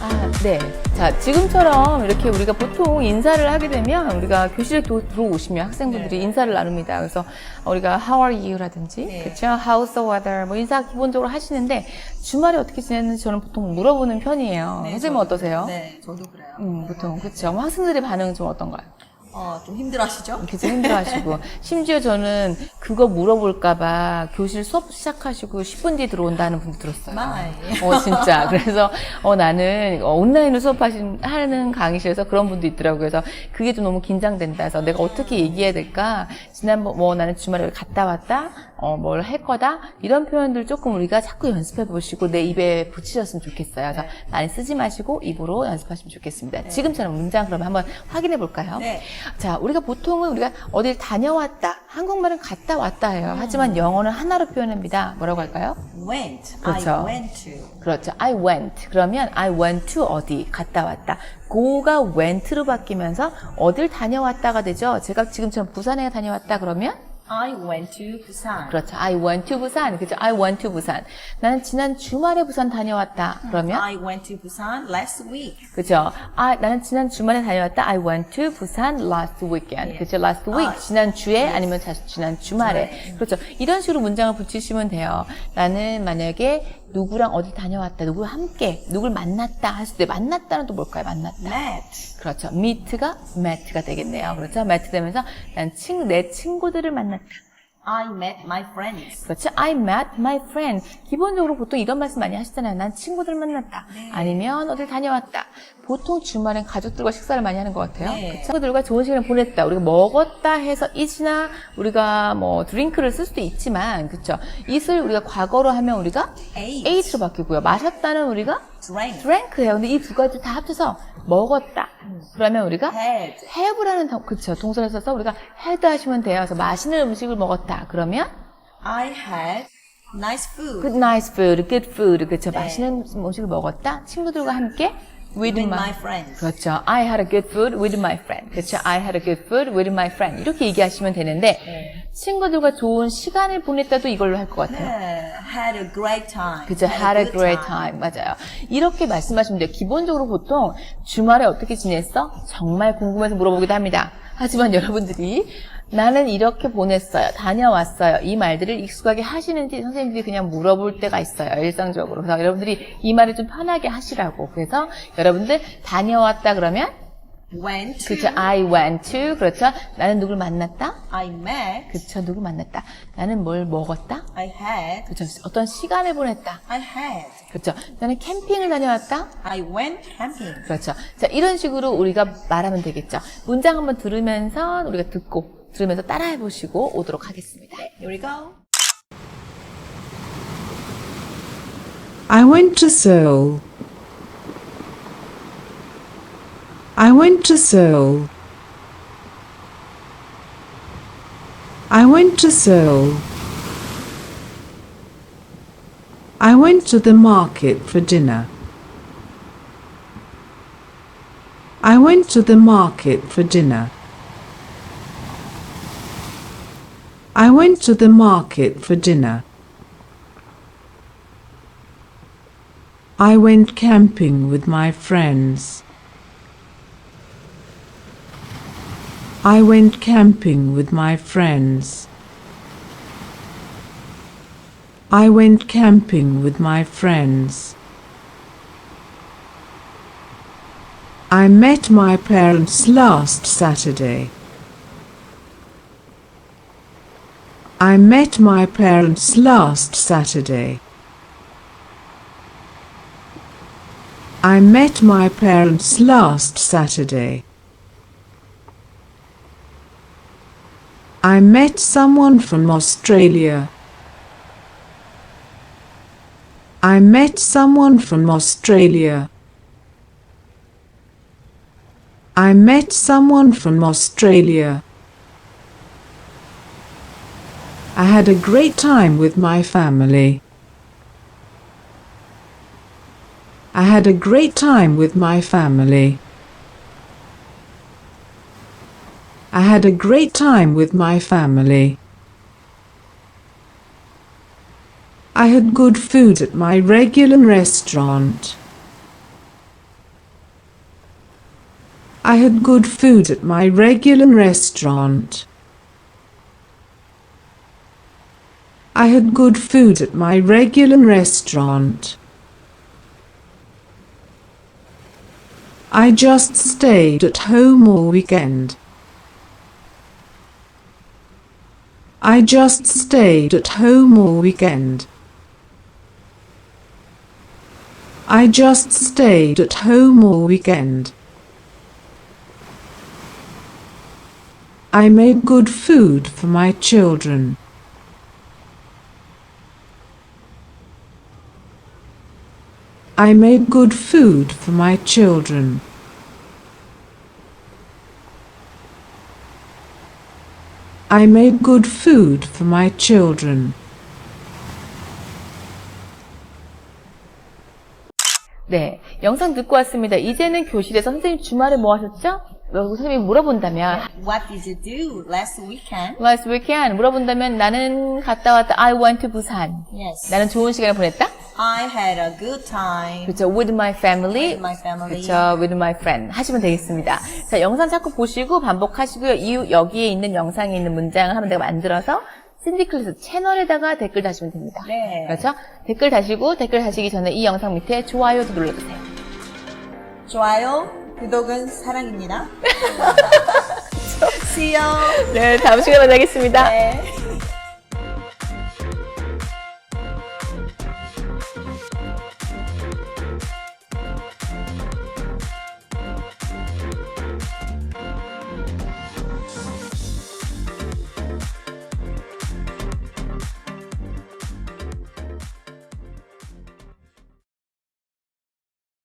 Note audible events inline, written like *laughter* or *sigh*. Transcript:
아, 네. 자, 지금처럼 이렇게 우리가 보통 인사를 하게 되면 우리가 교실에 도- 들어오시면 학생분들이 네. 인사를 나눕니다. 그래서 우리가 how are you?라든지 네. 그렇죠? how's the weather? 뭐 인사 기본적으로 하시는데 주말에 어떻게 지냈는지 저는 보통 물어보는 편이에요. 네, 선생님 어떠세요? 네, 저도 그래요. 음, 보통 그렇죠. 학생들의 반응은 좀 어떤가요? 어, 좀 힘들어하시죠? 계속 힘들어하시고 심지어 저는 그거 물어볼까봐 교실 수업 시작하시고 10분 뒤에 들어온다는 분도 들었어요. 많아요. 어 진짜 그래서 어 나는 어, 온라인으로 수업하신 하는 강의실에서 그런 분도 있더라고요. 그래서 그게 좀 너무 긴장된다. 해서 내가 어떻게 얘기해야 될까? 지난번 뭐 나는 주말에 갔다 왔다. 어 뭘 할 거다. 이런 표현들 조금 우리가 자꾸 연습해 보시고 내 입에 붙이셨으면 좋겠어요. 그래서 네. 많이 쓰지 마시고 입으로 연습하시면 좋겠습니다. 지금처럼 문장 그러면 한번 확인해 볼까요? 네. 자, 우리가 보통은 우리가 어딜 다녀왔다. 한국말은 갔다 왔다예요. 하지만 영어는 하나로 표현합니다. 뭐라고 할까요? went. 그렇죠. I went to. 그렇죠. I went. 그러면 I went to 어디 갔다 왔다. go가 went로 바뀌면서 어딜 다녀왔다가 되죠. 제가 지금처럼 부산에 다녀왔다 그러면 I went to Busan. 그렇죠. I went to 부산. 그죠? I went to 부산. 나는 지난 주말에 부산 다녀왔다. 그러면 I went to Busan last week. 그죠? 아, 나는 지난 주말에 다녀왔다. I went to 부산 last weekend. 예. 그죠? last week. 아, 지난 주에 아니면 자, 지난 주말에. 주말에. 그렇죠. 이런 식으로 문장을 붙이시면 돼요. 나는 만약에 누구랑 어디 다녀왔다. 누구랑 함께. 누굴 만났다. 했을 때 만났다는 또 뭘까요? 만났다. Met. 그렇죠. meet가 met가 되겠네요. 그렇죠. met 되면서 난 친, 내 친구들을 만났다. I met my friends. 그렇죠. I met my friend. 기본적으로 보통 이런 말씀 많이 하시잖아요. 난 친구들 만났다. 네. 아니면 어딜 다녀왔다. 보통 주말엔 가족들과 식사를 많이 하는 것 같아요. 네. 그쵸? 친구들과 좋은 시간을 보냈다. 우리가 먹었다 해서 it이나 우리가 뭐 드링크를 쓸 수도 있지만, 그렇죠. it을 우리가 과거로 하면 우리가 Ate. ate로 바뀌고요. 마셨다는 우리가 Drank. drink예요. 근데 이 두 가지 다 합쳐서 먹었다. 그러면 우리가 Had. have라는 동- 그쵸 동사를 써서 우리가 had 하시면 돼요. 그래서 맛있는 음식을 먹었다. 그러면 I had nice food. good nice food, good food. 그쵸 네. 맛있는 음식을 먹었다. 친구들과 함께 with, With my, my friends. 그렇죠. I had a good food with my friend. 그렇죠. I had a good food with my friend. 이렇게 얘기하시면 되는데 네. 친구들과 좋은 시간을 보냈다도 이걸로 할 것 같아요. 네. Had a great time. 그죠. had a good great time. 맞아요. 이렇게 말씀하시면 돼요. 기본적으로 보통 주말에 어떻게 지냈어? 정말 궁금해서 물어보기도 합니다. 하지만 여러분들이 나는 이렇게 보냈어요. 다녀왔어요. 이 말들을 익숙하게 하시는지 선생님들이 그냥 물어볼 때가 있어요. 일상적으로. 그래서 여러분들이 이 말을 좀 편하게 하시라고. 그래서 여러분들 다녀왔다 그러면 Went to. 그렇죠. I went to. 그렇죠. 나는 누굴 만났다? I met. 그렇죠. 누굴 만났다. 나는 뭘 먹었다? I had. 그렇죠. 어떤 시간을 보냈다. I had. 그렇죠. 나는 캠핑을 다녀왔다. I went camping. 그렇죠. 자, 이런 식으로 우리가 말하면 되겠죠. 문장 한번 들으면서 우리가 듣고 들으면서 따라해 보시고 오도록 하겠습니다. Here we go. I went to Seoul. I went to Seoul. I went to Seoul. I went to the market for dinner. I went to the market for dinner. I went to the market for dinner. I went camping with my friends. I went camping with my friends. I went camping with my friends. I met my parents last Saturday. I met my parents last Saturday. I met my parents last Saturday. I met someone from Australia. I met someone from Australia. I met someone from Australia. I had a great time with my family. I had a great time with my family. I had a great time with my family. I had good food at my regular restaurant. I had good food at my regular restaurant. I had good food at my regular restaurant. I just stayed at home all weekend. I just stayed at home all weekend. I just stayed at home all weekend. I made good food for my children. I made good food for my children. I made good food for my children. 네, 영상 듣고 왔습니다. 이제는 교실에서 선생님 주말에 뭐 하셨죠? 선생님이 물어본다면 What did you do last weekend? last weekend 물어본다면 나는 갔다 왔다. I went to 부산. Yes. 나는 좋은 시간을 보냈다. I had a good time 그렇죠. With my family. with my family. 그렇죠. With my friend 하시면 되겠습니다. 자, 영상 자꾸 보시고 반복하시고요. 이후 여기에 있는 영상에 있는 문장을 한번 내가 만들어서 신디클래스 채널에다가 댓글 다시면 됩니다. 네. 그렇죠? 댓글 다시고 댓글 다시기 전에 이 영상 밑에 좋아요도 눌러주세요. 좋아요, 구독은 사랑입니다. *laughs* See you. 네, 다음 시간에 만나겠습니다. 네.